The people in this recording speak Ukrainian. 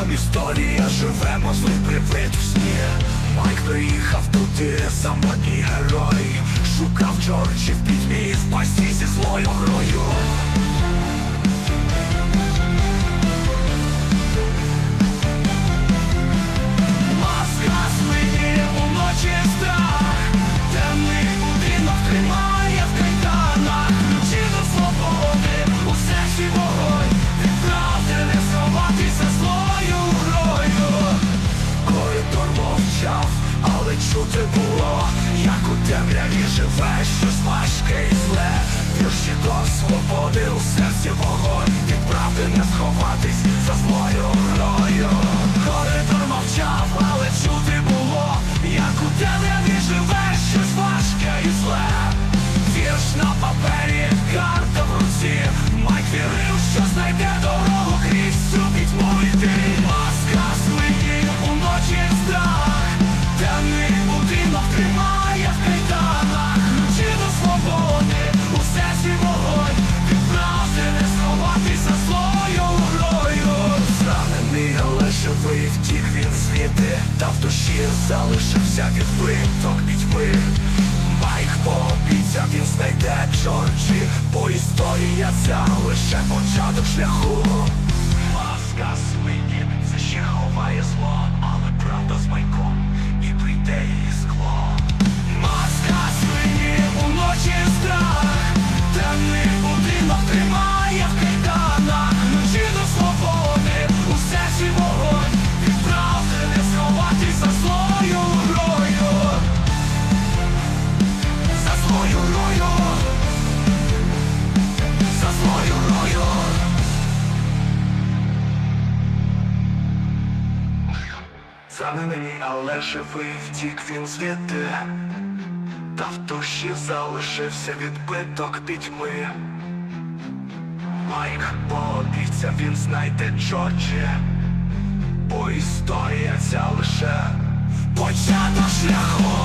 там історія живемо злий припит в сні. Майк приїхав туди, самотній герой, шукав Джорджі в пітьмі, в пасті зі злою але чути було, як у темряві живе щось важке і зле. Вірші до свободи у серці вогонь, від правди не сховатись за злою грою. Коридор мовчав, але чути було, як у темряві живе щось важке і зле. Вірш на папері, карта в руці, Майк вірив, що знайде дорогу та в душі залишився відбиток пітьми. Майк пообіцяв, він знайде Джорджі, бо історія ця лише початок шляху. Маска свині це ще ховає зло, Занений, але живий втік він звідти, та в душі залишився відбиток пітьми. Майк пообіцяв, він знайде Джорджі, бо історія ця лише початок шляху.